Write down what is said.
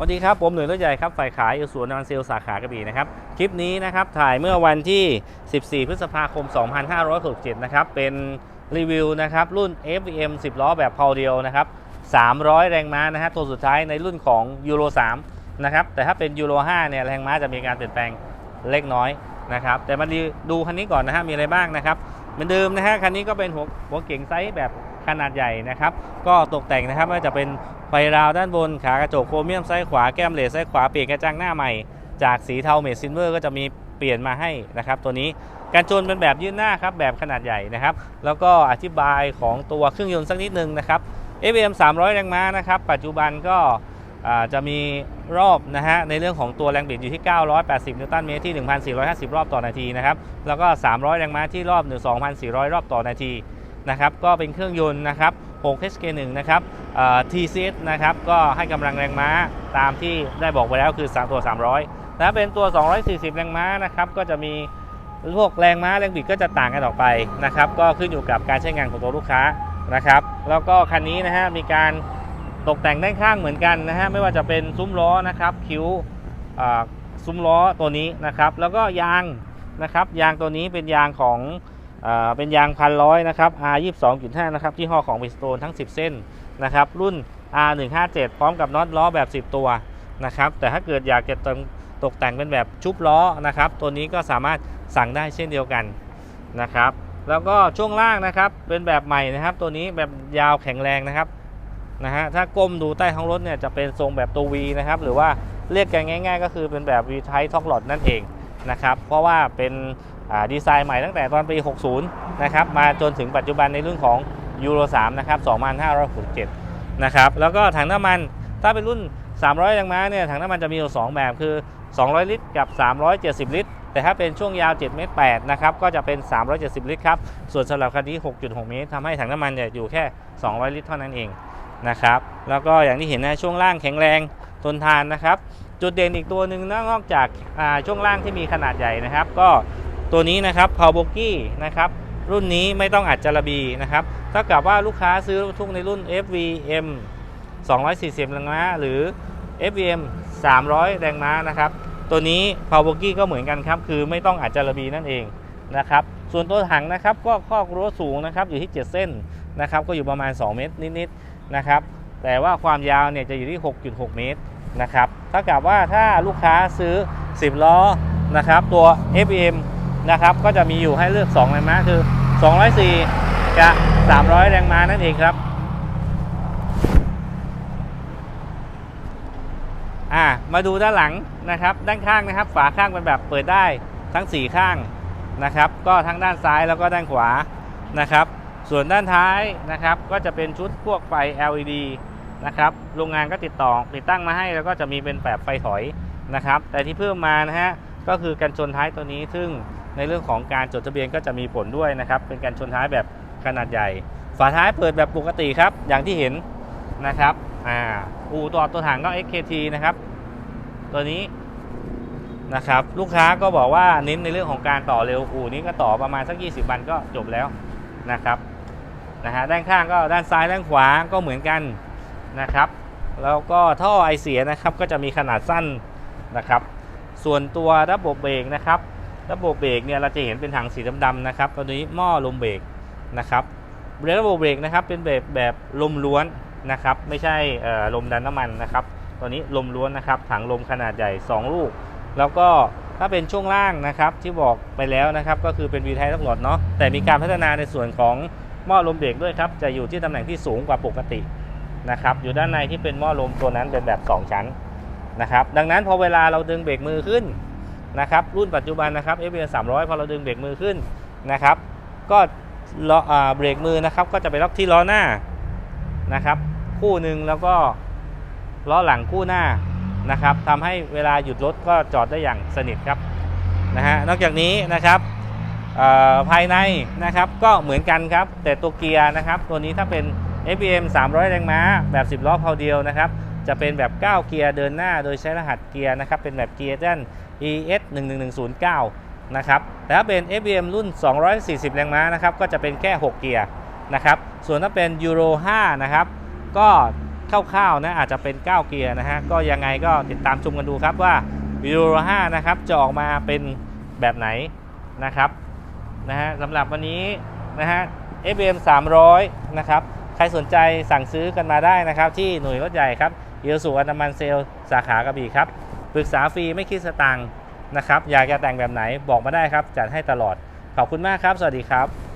สวัสดีครับ ผมหนุ่ยรถใหญ่ครับฝ่ายขายอยู่สวนนอนเซลสาขากระบี่นะครับ คลิปนี้นะครับถ่ายเมื่อวันที่ 14 พฤษภาคม 2567 นะครับ เป็นรีวิวนะครับ รุ่น FVM 10 ล้อแบบเพาเดียวนะครับ 300 แรงม้านะฮะตัวสุดท้ายในรุ่นของยูโร3นะครับ แต่ถ้าเป็นยูโร5เนี่ยแรงม้าจะมีการเปลี่ยนแปลงเล็กน้อยนะครับ แต่มาดูคันนี้ก่อนนะฮะมีอะไรบ้างนะครับเหมือนเดิมนะฮะคันนี้ก็เป็นหัวหัวเก่งไซส์แบบขนาดใหญ่นะครับ ก็ตกแต่งนะครับไม่ว่าจะเป็น ไฟราวด้านบนขากระจกโครเมียมซ้ายขวาแก้มเลสซ้ายขวาเปลี่ยนกระจังหน้าใหม่ จากสีเทาเมทซินเวอร์ก็จะมีเปลี่ยนมาให้นะครับตัวนี้การจนเป็นแบบยื่นหน้าครับแบบขนาดใหญ่นะครับ แล้วก็อธิบายของตัวเครื่องยนต์สักนิดนึงนะครับ ABM 300 แรงม้านะครับ ปัจจุบันก็จะมีรอบนะฮะในเรื่องของตัวแรงบิดอยู่ที่ 980 นิวตันเมตรที่ 1,450 รอบต่อนาทีนะครับ แล้วก็ 300 แรงม้าที่รอบ2,400 รอบต่อนาทีนะครับ ก็เป็นเครื่องยนต์นะครับ 6 HK1 นะครับ อ่า TCS นะครับก็ให้กำลังแรงม้าตามที่ได้บอกไปแล้วคือ3ตัว 300ถ้าเป็นตัว 240 แรงม้านะครับก็จะมีพวกแรงม้าแรงบิดก็จะต่างกันออกไปนะครับก็ขึ้นอยู่กับการใช้งานของตัวลูกค้านะครับแล้วก็คันนี้นะฮะมีการตกแต่งด้านข้างเหมือนกันนะฮะไม่ว่าจะเป็นซุ้มล้อนะครับคิ้วซุ้มล้อตัวนี้นะครับแล้วก็ยางนะครับยางตัวนี้เป็นยางของอเป็นยางพันร้อยนะครับ R 22.5นะครับที่ห้อของ b r i s t o n ทั้ง 10 เส้น นะครับรุ่น R 157 พร้อมกับน็อตล้อแบบ 10 ตัวนะครับแต่ถ้าเกิดอยากจะตกตกแต่งเป็นแบบชุบล้อนะครับตัวนี้ก็สามารถสั่งได้เช่นเดียวกันนะครับแล้วก็ช่วงล่างนะครับเป็นแบบใหม่นะครับ ตัวนี้แบบยาวแข็งแรงนะครับนะฮะถ้าก้มดูใต้ท้องรถเนี่ยจะเป็นทรงแบบตัว V นะครับหรือว่าเรียกกันง่าย ๆ ก็คือเป็นแบบ V type top load นั่นเองนะครับเพราะว่าเป็นดีไซน์ใหม่ตั้งแต่ตอนปี 60 นะครับมาจนถึงปัจจุบันในรุ่นของ ยูโร3นะครับ2567นะครับแล้วก็ถังน้ำมันถ้าเป็นรุ่น 300แรงม้าเนี่ยถังน้ำมันจะมีอยู่ 2 แบบคือ 200 ลิตรกับ 370 ลิตร แต่ถ้าเป็นช่วงยาว7เมตร8นะครับก็จะเป็น 370 ลิตรครับส่วนสำหรับคันนี้ 6.6 เมตรทำให้ถังน้ำมันเนี่ยอยู่แค่ 200 ลิตรเท่านั้นเองนะครับแล้วก็อย่างที่เห็นนะช่วงล่างแข็งแรงทนทานนะครับ จุดเด่นอีกตัวหนึ่งนอกจากช่วงล่างที่มีขนาดใหญ่นะครับ ก็ตัวนี้นะครับ p o w e r b o g y นะครับ รุ่นนี้ไม่ต้องอัดจารบีนะครับถ้ากับว่าลูกค้าซื้อทุกในรุ่น FVM 240 แรงม้า หรือ FVM 300 แรงม้านะครับ ตัวนี้ p o w e r b o g y ก็เหมือนกันครับ คือไม่ต้องอัดจารบีนั่นเองนะครับ ส่วนตัวถังนะครับก็คอกรั้วสูงนะครับอยู่ที่ 7 เส้นนะครับ ก็อยู่ประมาณ 2 เมตรนิดๆนะครับ แต่ว่าความยาวเนี่ยจะอยู่ที่ 6.6 เมตรนะครับถ้ากับว่าถ้าลูกค้าซื้อ 10 ล้อนะครับตัว FVM นะครับ ก็จะมีอยู่ให้เลือก2แรงม้าคือ 204กับ300 แรงม้านั่นเองครับอ่ามาดูด้านหลังนะครับ ด้านข้างนะครับ ฝาข้างเป็นแบบเปิดได้ทั้ง 4 ข้างนะครับ ก็ทั้งด้านซ้ายแล้วก็ด้านขวานะครับ ส่วนด้านท้ายนะครับ ก็จะเป็นชุดพวกไฟ LED นะครับโรงงานก็ติดต่อติดตั้งมาให้แล้วก็จะมีเป็นแบบไฟถอยนะครับ แต่ที่เพิ่มมานะฮะก็คือการชนท้ายตัวนี้ซึ่ง ในเรื่องของการจดทะเบียนก็จะมีผลด้วยนะครับเป็นการชนท้ายแบบขนาดใหญ่ ฝาท้ายเปิดแบบปกติครับอย่างที่เห็นนะครับอ่าอูตัวตัวถังก็ XKT นะครับตัวนี้นะครับลูกค้าก็บอกว่าเน้นในเรื่องของการต่อเร็วอูนี้ก็ต่อประมาณสัก 20 วันก็จบแล้วนะครับนะฮะด้านข้างก็ด้านซ้ายด้านขวาก็เหมือนกันนะครับ แล้วก็ท่อไอเสียนะครับก็จะมีขนาดสั้นนะครับ ส่วนตัวระบบเบรกนะครับ ระบบเบรกเนี่ยเราจะเห็นเป็นถังสีดำๆนะครับ ตัวนี้หม้อลมเบรกนะครับเบรกระบบเบรกนะครับเป็นแบบแบบลมล้วนนะครับ ไม่ใช่เอ่อลมดันน้ำมันนะครับ ตัวนี้ลมล้วนนะครับ ถังลมขนาดใหญ่ 2 ลูก แล้วก็ถ้าเป็นช่วงล่างนะครับที่บอกไปแล้วนะครับ ก็คือเป็นวีไททั้งหมดเนาะแต่มีการพัฒนาในส่วนของหม้อลมเบรกด้วยครับจะอยู่ที่ตำแหน่งที่สูงกว่าปกตินะครับ อยู่ด้านในที่เป็นหม้อลมตัวนั้นเป็นแบบ 2 ชั้นนะครับ ดังนั้นพอเวลาเราดึงเบรกมือขึ้น นะครับรุ่นปัจจุบันนะครับ f b 300 พอเราดึงเบรกมือขึ้นนะครับ ก็ล้อเบรกมือนะครับ ก็จะไปล็อกที่ล้อหน้านะครับ คู่หนึ่งแล้วก็ล้อหลังคู่หน้านะครับทำให้เวลาหยุดรถก็จอดได้อย่างสนิทครับนะฮะนอกจากนี้นะครับภายในนะครับก็เหมือนกันครับ แต่ตัวเกียร์นะครับ ตัวนี้ถ้าเป็น FBM 300 แรงม้าแบบ 10 ล้อเพาเดียวนะครับ จะเป็นแบบ 9 เกียร์เดินหน้า โดยใช้รหัสเกียร์นะครับ เป็นแบบเกียร์ด้าน ES 11109 นะครับแต่ถ้าเป็น FBM รุ่น 240 แรงม้านะครับ ก็จะเป็นแค่ 6 เกียร์นะครับ ส่วนถ้าเป็น Euro 5นะครับ ก็คร่าวๆนะอาจจะเป็น 9 เกียร์นะฮะ ก็ยังไงก็ติดตามชมกันดูครับว่ายูโร5นะครับจะออกมาเป็นแบบไหนนะครับนะฮะสำหรับวันนี้นะฮะ FM 300 นะครับ ใครสนใจสั่งซื้อกันมาได้นะครับ ที่หน่วยรถใหญ่ครับ เยสุวรรณมันเซลสาขากระบี่ครับปรึกษาฟรีไม่คิดสตังค์นะครับ อยากจะแต่งแบบไหนบอกมาได้ครับ จัดให้ตลอด ขอบคุณมากครับ สวัสดีครับ